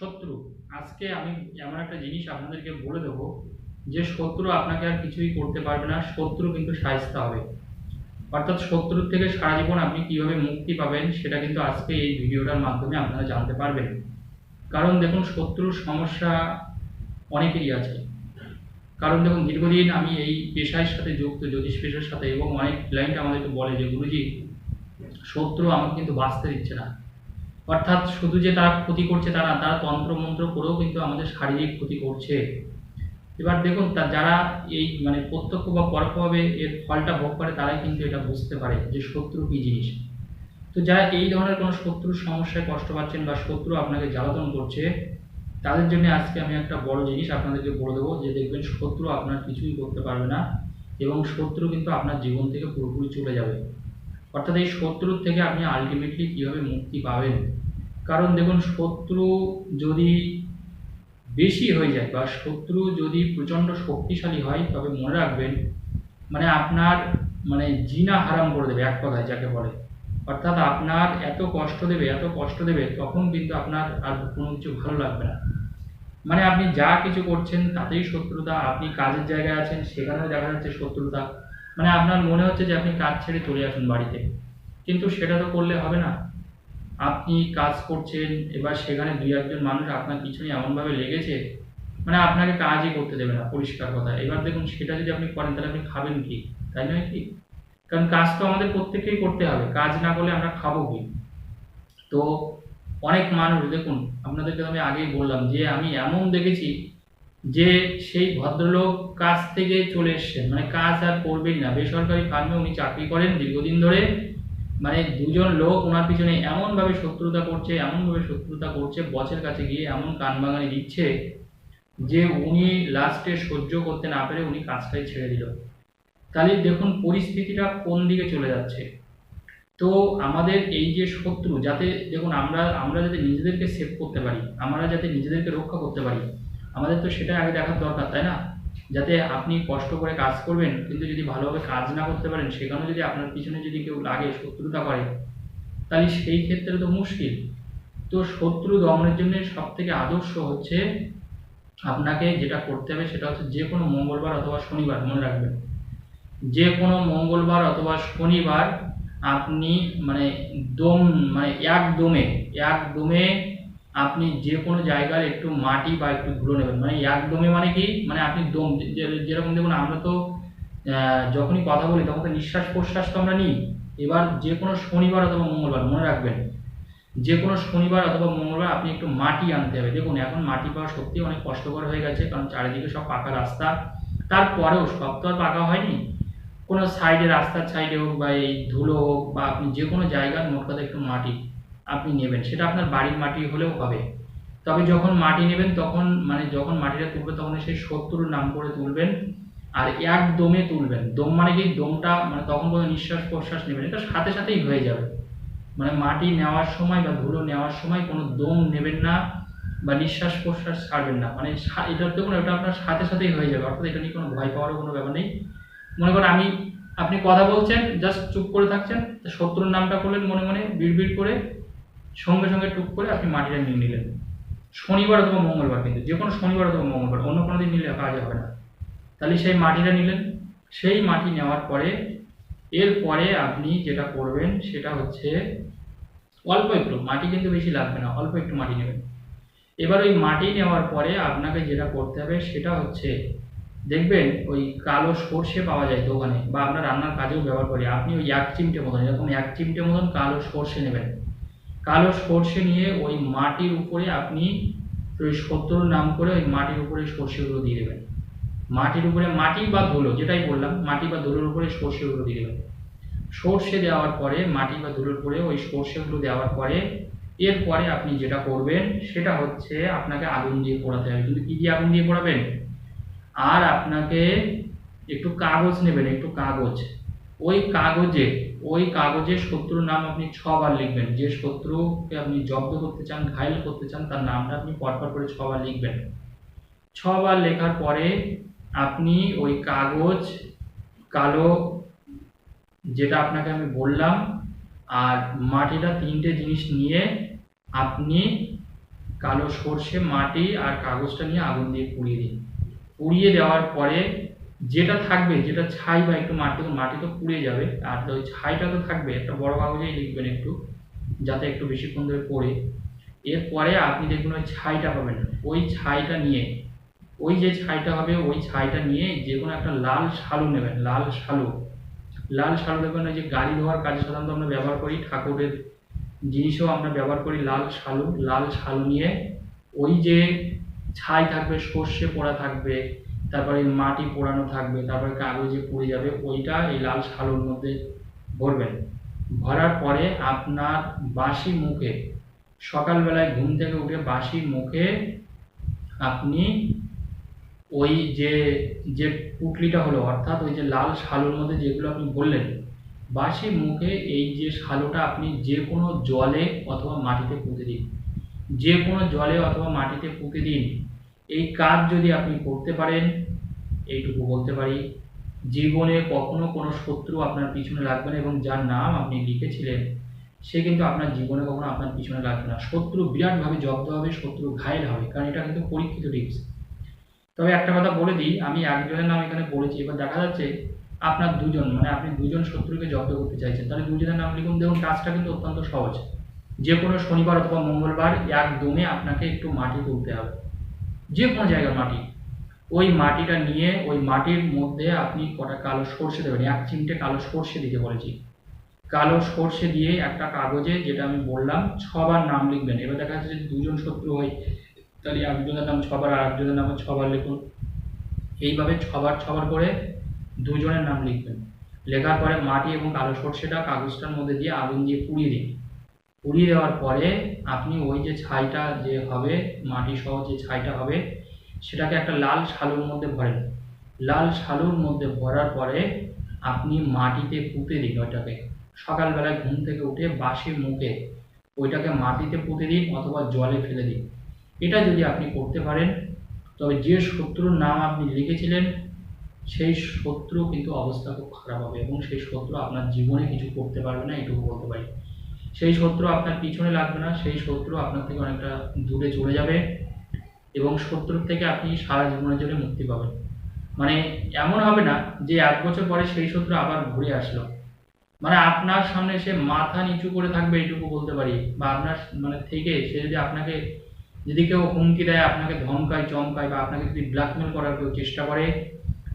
শত্রু। আজকে আমি এমন একটা জিনিস আপনাদেরকে বলে দেবো যে শত্রু আপনাকে আর কিছুই করতে পারবে না, শত্রু কিন্তু সাহিস্তা হবে। অর্থাৎ শত্রুর থেকে সারা জীবন আপনি কীভাবে মুক্তি পাবেন সেটা কিন্তু আজকে এই ভিডিওটার মাধ্যমে আপনারা জানতে পারবেন। কারণ দেখুন, শত্রুর সমস্যা অনেকেরই আছে। কারণ দেখুন, দীর্ঘদিন আমি এই পেশার সাথে যুক্ত, জ্যোতিষ পেশার সাথে এবং অনেক ক্লায়েন্ট আমাদেরকে বলে যে, গুরুজি, শত্রু আমাকে কিন্তু বাঁচতে দিচ্ছে না। অর্থাৎ শুধু যে তারা ক্ষতি করছে তারা তারা তন্ত্র মন্ত্র করেও কিন্তু আমাদের শারীরিক ক্ষতি করছে। এবার দেখুন, তা যারা এই মানে প্রত্যক্ষ বা পরোক্ষভাবে এর ফলটা ভোগ করে, তারাই কিন্তু এটা বুঝতে পারে যে শত্রু কী জিনিস। তো যারা এই ধরনের কোনো শত্রুর সমস্যায় কষ্ট পাচ্ছেন বা শত্রু আপনাকে জ্বালাতন করছে, তাদের জন্য আজকে আমি একটা বড় জিনিস আপনাদেরকে বলে দেবো যে দেখবেন, শত্রু আপনার কিছুই করতে পারবে না এবং শত্রু কিন্তু আপনার জীবন থেকে পুরোপুরি চলে যাবে। অর্থাৎ এই শত্রুর থেকে আপনি আলটিমেটলি কীভাবে মুক্তি পাবেন? কারণ দেখুন, শত্রু যদি বেশি হয়ে যায় বা শত্রু যদি প্রচণ্ড শক্তিশালী হয়, তবে মনে রাখবেন মানে আপনার মানে জিনা হারাম করে দেবে এক কথায় যাকে বলে। অর্থাৎ আপনার এত কষ্ট দেবে, এত কষ্ট দেবে, তখন কিন্তু আপনার আর কোনো কিছু ভালো লাগবে না। মানে আপনি যা কিছু করছেন, তাতেই শত্রুতা। আপনি কাজের জায়গায় আছেন, সেখানেও দেখা যাচ্ছে শত্রুতা। মানে আপনার মনে হচ্ছে যে আপনি কাজ ছেড়ে চলে আসুন বাড়িতে। কিন্তু সেটা তো করলে হবে না। আপনি কাজ করছেন, এবার সেখানে দুই একজন মানুষ আপনার পিছনে এমনভাবে লেগেছে মানে আপনাকে কাজই করতে দেবে না, পরিষ্কার কথা। এবার দেখুন, সেটা যদি আপনি করেন, তাহলে আপনি খাবেন কি? তাই নয় কি? কারণ কাজ তো আমাদের প্রত্যেককেই করতে হবে, কাজ না করলে আমরা খাব কি? তো অনেক মানুষ, দেখুন, আপনাদেরকে আমি আগেই বললাম যে আমি এমন দেখেছি যে সেই ভদ্রলোক কাজ থেকে চলে এসছেন। মানে কাজ আর করবেন না। বেসরকারি ফার্মে উনি চাকরি করেন দীর্ঘদিন ধরে। মানে দুজন লোক ওনার পিছনে এমনভাবে শত্রুতা করছে, এমনভাবে শত্রুতা করছে, বসের কাছে গিয়ে এমন কানবাগানি দিচ্ছে যে উনি লাস্টে সহ্য করতে না পেরে উনি কাজটাই ছেড়ে দিল। তাহলে দেখুন পরিস্থিতিটা কোন দিকে চলে যাচ্ছে। তো আমাদের এই যে শত্রু, যাতে দেখুন আমরা আমরা যাতে নিজেদেরকে সেভ করতে পারি, আমরা যাতে নিজেদেরকে রক্ষা করতে পারি আমাদের তো সেটা আগে দেখার দরকার, তাই না? যাতে আপনি কষ্ট করে কাজ করবেন, কিন্তু যদি ভালোভাবে কাজ না করতে পারেন, সেখানেও যদি আপনার পিছনে যদি কেউ লাগে, শত্রুতা করে, তাহলে সেই ক্ষেত্রে তো মুশকিল। তো শত্রু দমনের জন্য সব থেকে আদর্শ হচ্ছে আপনাকে যেটা করতে হবে, সেটা হচ্ছে যে কোনো মঙ্গলবার অথবা শনিবার, মনে রাখবেন। যে কোনো মঙ্গলবার অথবা শনিবার আপনি মানে দম মানে এক দমে এক দমে আপনি যে কোনো জায়গার একটু মাটি বা একটু ধুলো নেবেন। মানে এক দমে মানে কি? মানে আপনি দম যেরকম দেখুন, আমরা তো যখনই কথা বলি, তখন তো নিঃশ্বাস প্রশ্বাস তো আমরা নিই। এবার যে কোনো শনিবার অথবা মঙ্গলবার, মনে রাখবেন, যে কোনো শনিবার অথবা মঙ্গলবার আপনি একটু মাটি আনতে হবে। দেখুন, এখন মাটি পাওয়া সত্যি অনেক কষ্টকর হয়ে গেছে, কারণ চারিদিকে সব পাকা রাস্তা। তারপরেও সব তো আর পাকা হয়নি। কোনো সাইডে, রাস্তার সাইডে হোক বা এই ধুলো হোক বা আপনি যে কোনো জায়গার মোট কথা একটু মাটি। আপনি নেবেন। সেটা আপনার বাড়ির মাটি হলেও হবে। তবে যখন মাটি নেবেন, তখন মানে যখন মাটিটা তুলবে তখন সেই শত্রুর নাম করে তুলবেন আর এক দমে তুলবেন। দম মানে কি? দমটা মানে তখন কোনো নিঃশ্বাস প্রশ্বাস নেবেন। এটা সাথে সাথেই হয়ে যাবে। মানে মাটি নেওয়ার সময় বা ধুলো নেওয়ার সময় কোনো দম নেবেন না বা নিঃশ্বাস প্রশ্বাস ছাড়বেন না। মানে সা- এটা দেখুন, এটা আপনার সাথে সাথেই হয়ে যাবে। অর্থাৎ এটা নিয়ে কোনো ভয় পাওয়ারও কোনো ব্যাপার নেই। মনে করেন আমি, আপনি কথা বলছেন, জাস্ট চুপ করে থাকছেন শত্রুর নামটা করলেন মনে মনে, বিড়বিড় করে সঙ্গে সঙ্গে টুক করে আপনি মাটিটা নিয়ে নিলেন। শনিবার অথবা মঙ্গলবার কিন্তু, যে কোনো শনিবার অথবা মঙ্গলবার, অন্য কোনো দিন নিলে কাজ হবে না। তাহলে সেই মাটিটা নিলেন। সেই মাটি নেওয়ার পরে, এরপরে আপনি যেটা করবেন, সেটা হচ্ছে অল্প একটু, মাটি কিন্তু বেশি লাগবে না, অল্প একটু মাটি নেবেন। এবার ওই মাটি নেওয়ার পরে আপনাকে যেটা করতে হবে, সেটা হচ্ছে, দেখবেন ওই কালো সর্ষে পাওয়া যায় দোকানে, বা আমরা রান্নার কাজেও ব্যবহার করি, আপনি ওই এক চিমটে মতন, এরকম এক চিমটে মতন কালো সর্ষে নেবেন। কালো সর্ষে নিয়ে ওই মাটির উপরে আপনি ওই শত্রুর নাম করে ওই মাটির উপরে সর্ষেগুলো দিয়ে দেবেন। মাটির উপরে মাটি বা ধুলো, যেটাই বললাম, মাটি বা ধুলোর উপরে সর্ষেগুলো দিয়ে দেবেন। সর্ষে দেওয়ার পরে, মাটি বা ধুলোর উপরে ওই সর্ষেগুলো দেওয়ার পরে, এরপরে আপনি যেটা করবেন, সেটা হচ্ছে আপনাকে আগুন দিয়ে পোড়াতে হবে। কিন্তু কি দিয়ে আগুন দিয়ে পোড়াবেন? আর আপনাকে একটু কাগজ নেবেন, একটু কাগজ। ওই কাগজে ওই কাগজে শত্রুর নাম আপনি ছবার লিখবেন। যে শত্রুকে আপনি জব্দ করতে চান, ঘায়ল করতে চান, তার নামটা আপনি পরপর করে ছবার লিখবেন। ছবার লেখার পরে আপনি ওই কাগজ কালো যেটা আপনাকে আমি বললাম, আর মাটিটা তিনটে জিনিস নিয়ে আপনি কালো সর্ষে, মাটি আর কাগজটা নিয়ে আগুন দিয়ে পুড়িয়ে দিন। পুড়িয়ে দেওয়ার পরে যেটা থাকবে, যেটা ছাই বা একটু মাটি মাটি তো পুড়ে যাবে, আর ওই ছাইটা তো থাকবে, একটা বড় কাগজেই লিখবেন একটু, যাতে একটু বেশিক্ষণ ধরে পড়ে। এরপরে আপনি দেখবেন ওই ছাইটা পাবেন। ওই ছাইটা নিয়ে, ওই যে ছাইটা হবে, ওই ছাইটা নিয়ে যে কোনো একটা লাল শালু নেবেন, লাল শালু। লাল শালু দেখবেন ওই যে গাড়ি ধোয়ার কাজে সাধারণত আমরা ব্যবহার করি, ঠাকুরের জিনিসও আমরা ব্যবহার করি, লাল শালু। লাল শালু নিয়ে ওই যে ছাই থাকবে, সর্ষে পোড়া থাকবে তারপরে মাটি পোড়ানো থাকবে, তারপরে কাগজে পুড়ে যাবে, ওইটা এই লাল শালুর মধ্যে ভরবেন। ভরার পরে আপনার বাসি মুখে, সকালবেলায় ঘুম থেকে উঠে বাসি মুখে আপনি ওই যে যে পুটলিটা হলো, অর্থাৎ ওই যে লাল শালুর মধ্যে যেগুলো আপনি বললেন, বাসি মুখে এই যে শালুটা আপনি যে কোনো জলে অথবা মাটিতে পুঁতে দিন। যে কোনো জলে অথবা মাটিতে পুঁতে দিন। এই কাজ যদি আপনি করতে পারেন, এইটুকু বলতে পারি, জীবনে কখনো কোনো শত্রু আপনার পিছনে লাগবে না এবং যার নাম আপনি লিখেছিলেন, সে কিন্তু আপনার জীবনে কখনো আপনার পিছনে লাগবে না। শত্রু বিরাটভাবে জব্দ হবে, শত্রু ঘায়েল হবে, কারণ এটা কিন্তু পরীক্ষিত টিপস তবে একটা কথা বলে দিই, আমি একজনের নাম এখানে বলেছি, এবার দেখা যাচ্ছে আপনার দুজন মানে আপনি দুজন শত্রুকে জব্দ করতে চাইছেন, তাহলে দুজনের নাম লিখুন। দেখুন, কাজটা কিন্তু অত্যন্ত সহজ। যে কোনো শনিবার অথবা মঙ্গলবার একদমে আপনাকে একটু মাটি তুলতে হবে। যে কোনো জায়গার মাটি। ওই মাটিটা নিয়ে, ওই মাটির মধ্যে আপনি কটা কালো সর্ষে দেবেন, এক চিমটে কালো সর্ষে দিতে বলেছি। কালো সর্ষে দিয়ে একটা কাগজে, যেটা আমি বললাম, ছবার নাম লিখবেন। এবার দেখা যাচ্ছে যদি দুজন শত্রু হয় তাহলে একজনের নাম ছবার আর একজনের নাম ছবার লিখুন। এইভাবে ছবার ছবার করে দুজনের নাম লিখবেন। লেখার পরে মাটি এবং কালো সর্ষেটা কাগজটার মধ্যে দিয়ে আগুন দিয়ে পুড়িয়ে দিন। পুড়িয়ে দেওয়ার পরে আপনি ওই যে ছাইটা যে হবে, মাটি সহ যে ছাইটা হবে, সেটাকে একটা লাল শালুর মধ্যে ভরেন। লাল শালুর মধ্যে ভরার পরে আপনি মাটিতে পুঁতে দিন ওইটাকে। সকালবেলায় ঘুম থেকে উঠে বাসি মুখে ওইটাকে মাটিতে পুঁতে দিন অথবা জলে ফেলে দিন। এটা যদি আপনি করতে পারেন, তবে যে শত্রুর নাম আপনি লিখেছিলেন, সেই শত্রু কিন্তু অবস্থা খুব খারাপ হবে এবং সেই শত্রু আপনার জীবনে কিছু করতে পারবে না, এটুকু বলতে পারি। সেই শত্রু আপনার পিছনে লাগবে না, সেই শত্রু আপনার থেকে অনেকটা দূরে চলে যাবে এবং শত্রুর থেকে আপনি সারা জীবনের জন্য মুক্তি পাবেন। মানে এমন হবে না যে এক বছর পরে সেই শত্রু আবার ঘুরে আসলো। মানে আপনার সামনে সে মাথা নিচু করে থাকবে এটুকু বলতে পারি বা আপনার মানে থেকে সে যদি আপনাকে যদি কেউ হুমকি দেয়, আপনাকে ধমকায়, চমকায় বা আপনাকে যদি ব্ল্যাকমেল করার কেউ চেষ্টা করে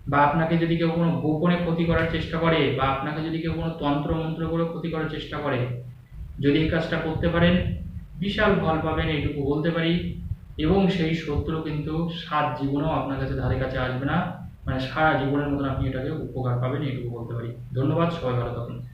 বা আপনাকে যদি কেউ কোনো গোপনে ক্ষতি করার চেষ্টা করে বা আপনাকে যদি কেউ কোনো তন্ত্র মন্ত্র করে ক্ষতি করার চেষ্টা করে যদি এই কাজটা করতে পারেন, বিশাল ফল পাবেন, এইটুকু বলতে পারি। এবং সেই শত্রু কিন্তু সাত জীবনেও আপনার কাছে ধারে কাছে আসবে না। মানে সারা জীবনের মতন আপনি এটাকে উপকার পাবেন, এইটুকু বলতে পারি। ধন্যবাদ, সবাই ভালো থাকুন।